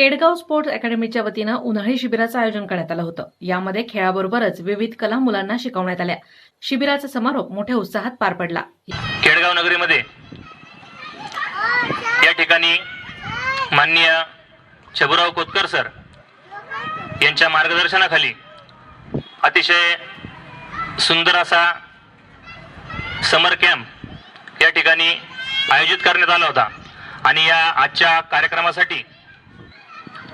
Kedgaon sports अकॅडमीच्या वतीनं उन्हाळी शिबिराचं आयोजन करण्यात आलं होतं. यामध्ये खेळाबरोबरच विविध कला मुलांना शिकवण्यात आल्या. शिबिराचा समारोप मोठ्या उत्साहात पार पडला. केडगाव नगरीमध्ये या ठिकाणी माननीय शबुराव कोतकर सर यांच्या मार्गदर्शनाखाली अतिशय सुंदर असा समर कॅम्प या ठिकाणी आयोजित करण्यात आला होता. आणि या आजच्या कार्यक्रमासाठी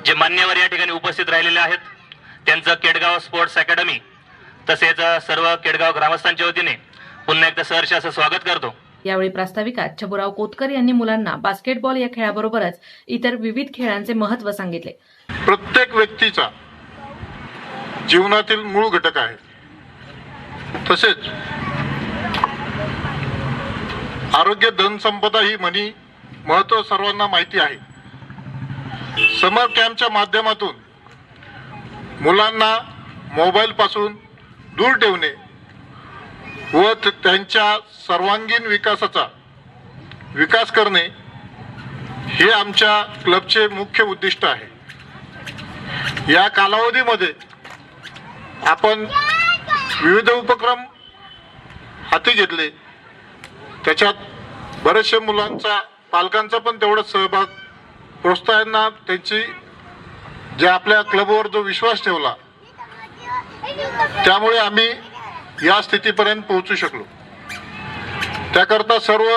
जे मान्यवर या ठिकाणी उपस्थित राहिलेले आहेत त्यांचं केडगाव स्पोर्ट्स अकॅडमी तसेच सर्व केडगाव ग्रामस्थांच्या वतीने पुन्हा एकदा सहर्ष असं स्वागत करतो. यावेळी प्रास्ताविकात छबुराव कोतकर यांनी मुलांना बास्केटबॉल या खेळाबरोबरच इतर विविध खेळांचे महत्त्व सांगितले. प्रत्येक व्यक्तीचा जीवनातील मूळ घटक आहे. तसेच आरोग्य धनसंपदा ही म्हणी महत्त्व सर्वांना माहिती आहे. समर कॅम्पच्या माध्यमातून मुलांना मोबाईलपासून दूर ठेवणे व त्यांच्या सर्वांगीण विकासाचा विकास करणे हे आमच्या क्लबचे मुख्य उद्दिष्ट आहे. या कालावधीमध्ये आपण विविध उपक्रम हाती घेतले. त्याच्यात बरेचशे मुलांचा पालकांचा पण तेवढाच सहभाग प्रोत्साहना त्यांची जे आपल्या क्लबवर जो विश्वास ठेवला त्यामुळे आम्ही या स्थितीपर्यंत पोहोचू शकलो. त्याकरता सर्व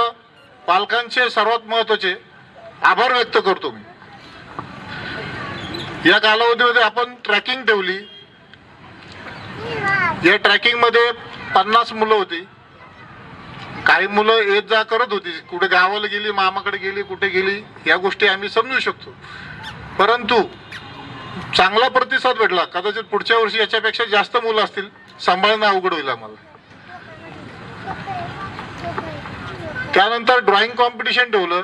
पालकांचे सर्वात महत्त्वाचे आभार व्यक्त करतो मी. या कालावधीमध्ये आपण ट्रॅकिंग ठेवली. या ट्रॅकिंगमध्ये पन्नास मुलं होती. काही मुलं येत जा करत होती. कुठे गावाला गेली मामाकडे गेली कुठे गेली या गोष्टी आम्ही समजू शकतो. परंतु चांगला प्रतिसाद भेटला. कदाचित पुढच्या वर्षी याच्यापेक्षा जास्त मुलं असतील. सांभाळणं अवघड होईल आम्हाला. त्यानंतर ड्रॉइंग कॉम्पिटिशन ठेवलं.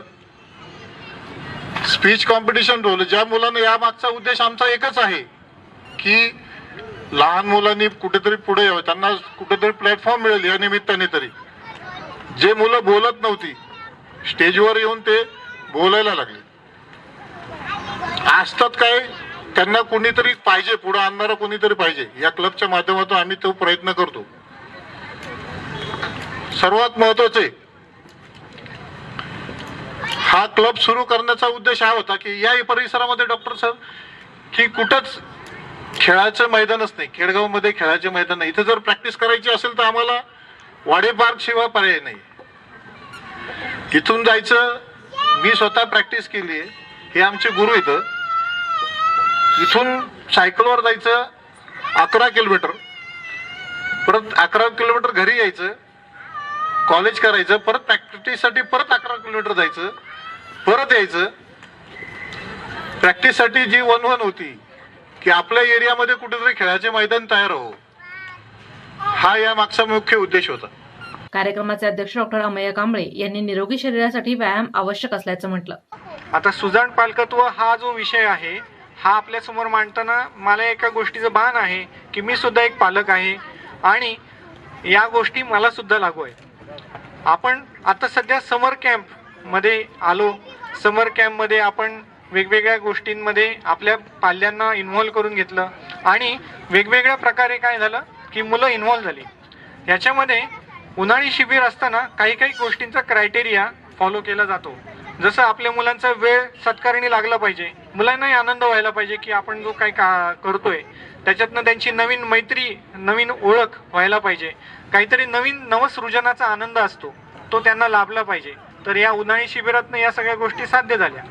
स्पीच कॉम्पिटिशन ठेवलं. ज्या मुलांना या मागचा उद्देश आमचा एकच आहे की लहान मुलांनी कुठेतरी पुढे यावं. त्यांना कुठेतरी प्लॅटफॉर्म मिळेल या निमित्ताने तरी. जे मुलं बोलत नव्हती स्टेजवर येऊन ते बोलायला लागले. असतात काय त्यांना कोणीतरी पाहिजे पुढे आणणारं कोणीतरी पाहिजे या क्लबच्या माध्यमातून आम्ही तो प्रयत्न करतो. सर्वात महत्त्वाचे हा क्लब सुरू करण्याचा उद्देश हा होता की या परिसरामध्ये डॉक्टर सर की कुठंच खेळाचं मैदानच नाही खेडगावमध्ये खेळाचे मैदान नाही. इथं जर प्रॅक्टिस करायची असेल तर आम्हाला वाडे पार्क शिवाय पर्याय नाही. इथून जायचं मी स्वतः प्रॅक्टिस केली आहे. हे आमचे गुरु इथं इथून सायकलवर जायचं अकरा किलोमीटर. परत अकरा किलोमीटर घरी यायचं कॉलेज करायचं परत प्रॅक्टिससाठी परत अकरा किलोमीटर जायचं परत यायचं. प्रॅक्टिससाठी जी वन वन होती की आपल्या एरियामध्ये कुठेतरी खेळाचे मैदान तयार हो. हा या मागचा मुख्य उद्देश होता. कार्यक्रमाचे अध्यक्ष डॉक्टर अमय कांबळे यांनी निरोगी शरीरासाठी व्यायाम आवश्यक असल्याचं म्हटलं. आता सुजाण पालकत्व हा जो विषय आहे हा आपल्यासमोर मांडताना मला एका गोष्टीचं भान आहे की मी सुद्धा एक पालक आहे आणि या गोष्टी मला सुद्धा लागू आहे आपण आता सध्या समर कॅम्पमध्ये आलो. समर कॅम्पमध्ये आपण वेगवेगळ्या गोष्टींमध्ये आपल्या पाल्यांना इन्व्हॉल्व करून घेतलं आणि वेगवेगळ्या प्रकारे काय झालं? की मुलं इन्व्हॉल्व झाली. याच्यामध्ये उन्हाळी शिबिर असताना काही काही गोष्टींचा क्रायटेरिया फॉलो केला जातो. जसं आपल्या मुलांचा वेळ सत्कारणी लागला पाहिजे. मुलांनाही आनंद व्हायला पाहिजे की आपण जो काही का करतोय त्याच्यातनं त्यांची नवीन मैत्री नवीन ओळख व्हायला पाहिजे. काहीतरी नवीन नवसृजनाचा आनंद असतो तो त्यांना लाभला पाहिजे. तर या उन्हाळी शिबिरातनं या सगळ्या गोष्टी साध्य झाल्या.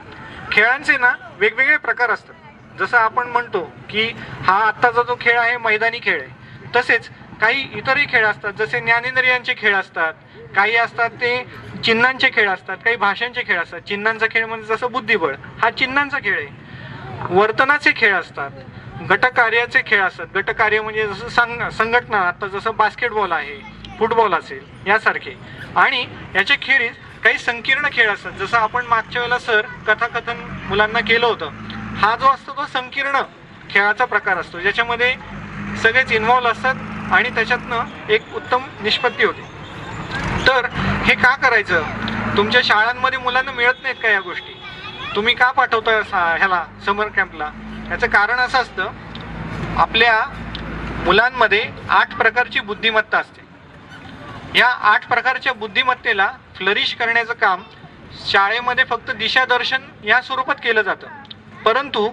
खेळांचे ना वेगवेगळे प्रकार असतात. जसं आपण म्हणतो की हा आत्ताचा जो खेळ आहे मैदानी खेळ आहे. तसेच काही इतरही खेळ असतात जसे ज्ञानेंद्रियांचे खेळ असतात काही असतात ते चिन्हांचे खेळ असतात काही भाषांचे खेळ असतात. चिन्हांचा खेळ म्हणजे जसं बुद्धिबळ हा चिन्हांचा खेळ आहे. वर्तनाचे खेळ असतात गटकार्याचे खेळ असतात. गटकार्य म्हणजे जसं संघ संघटना आता जसं बास्केटबॉल आहे फुटबॉल असेल यासारखे. आणि याच्या खेरीज काही संकीर्ण खेळ असतात. जसं आपण मागच्या वेळेला सर कथाकथन मुलांना केलं होतं. हा जो असतो तो संकीर्ण खेळाचा प्रकार असतो. ज्याच्यामध्ये सगळेच इन्व्हॉल्व असतात आणि त्याच्यातनं एक उत्तम निष्पत्ती होते. तर हे का करायचं? तुमच्या शाळांमध्ये मुलांना मिळत नाहीत का या गोष्टी? तुम्ही का पाठवता ह्याला समर कॅम्पला याचं कारण असं असतं आपल्या मुलांमध्ये आठ प्रकारची बुद्धिमत्ता असते. या आठ प्रकारच्या बुद्धिमत्तेला फ्लरिश करण्याचं काम शाळेमध्ये फक्त दिशादर्शन या स्वरूपात केलं जातं. परंतु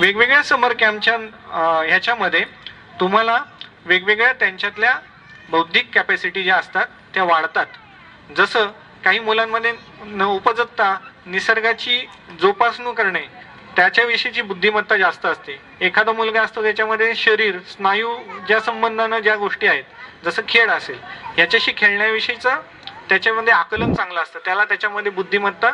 वेगवेगळ्या समर कॅम्पच्या ह्याच्यामध्ये तुम्हाला वेगवेगळ्या त्यांच्यातल्या बौद्धिक कॅपॅसिटी ज्या असतात त्या वाढतात. जसं काही मुलांमध्ये न उपजतता निसर्गाची जोपासणूक करणे त्याच्याविषयीची बुद्धिमत्ता जास्त असते. एखादा मुलगा असतो त्याच्यामध्ये शरीर स्नायू ज्या संबंधानं ज्या गोष्टी आहेत जसं खेळ असेल याच्याशी खेळण्याविषयीचं त्याच्यामध्ये आकलन चांगलं असतं. त्याला त्याच्यामध्ये बुद्धिमत्ता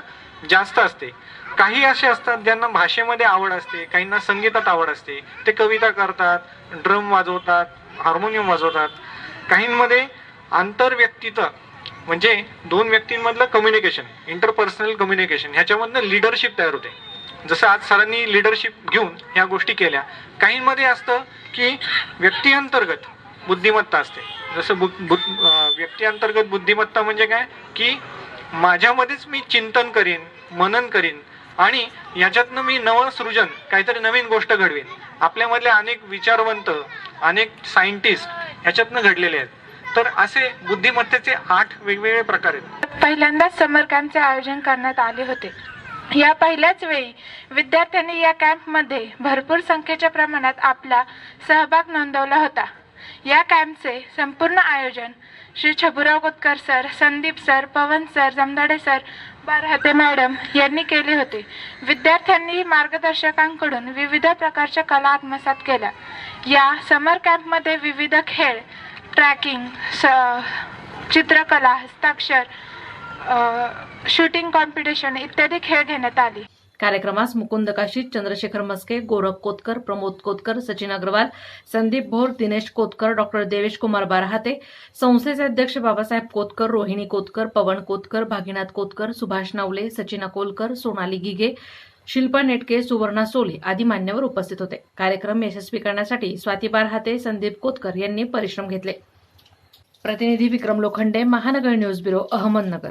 जास्त असते. काही असे असतात ज्यांना भाषेमध्ये आवड असते काहींना संगीतात आवड असते. ते कविता करतात ड्रम वाजवतात हार्मोनियम वाजवतात. काहींमध्ये आंतरव्यक्तित्व म्हणजे दोन व्यक्तींमधलं कम्युनिकेशन इंटरपर्सनल कम्युनिकेशन ह्याच्यामधनं लिडरशिप तयार होते. जसं आज सरांनी लिडरशिप घेऊन ह्या गोष्टी केल्या. काहींमध्ये असतं की व्यक्तीअंतर्गत बुद्धिमत्ता असते. जसं बु बु व्यक्तीअंतर्गत बुद्धिमत्ता म्हणजे काय? की माझ्यामध्येच मी चिंतन करीन मनन करीन आणि याच्यातनं मी नवं सृजन काहीतरी नवीन गोष्ट घडवीन. आपल्यामधले अनेक विचारवंत अनेक सायंटिस्ट ह्याच्यातनं घडलेले आहेत. तर असे बुद्धिमत्तेचे आठ वेगवेगळे प्रकार आहेत. पहिल्यांदाच समर कॅम्पचे आयोजन करण्यात आले होते. या पहिल्याच वेळी विद्यार्थ्यांनी या कॅम्पमध्ये भरपूर संख्येच्या प्रमाणात आपला सहभाग नोंदवला होता. या कॅम्पचे संपूर्ण आयोजन Shri Chhaburao Kotkar sir Sandeep sir Pavan sir Jamdade sir Barhate madam. यांनी केले होते. विद्यार्थ्यांनी मार्गदर्शकांकडून विविध प्रकारच्या कला आत्मसात केल्या. या समर कॅम्पमध्ये विविध खेळ ट्रॅकिंग स चित्रकला हस्ताक्षर शूटिंग कॉम्पिटिशन इत्यादी खेळ घेण्यात आली. कार्यक्रमास मुकुंद काशी चंद्रशेखर मस्के गोरख कोतकर प्रमोद कोतकर सचिन अग्रवाल संदीप भोर दिनेश कोतकर डॉक्टर देवेश कुमार बारहाते संस्थेचे अध्यक्ष बाबासाहेब कोतकर रोहिणी कोतकर पवन कोतकर भागीनाथ कोतकर सुभाष नवले सचिन अकोलकर सोनाली गिगे शिल्पा नेटके सुवर्णा सोले आदी मान्यवर उपस्थित होते. कार्यक्रम यशस्वी करण्यासाठी स्वाती बारहाते संदीप कोतकर यांनी परिश्रम घेतले. प्रतिनिधी विक्रम लोखंडे महानगर न्यूज ब्युरो अहमदनगर.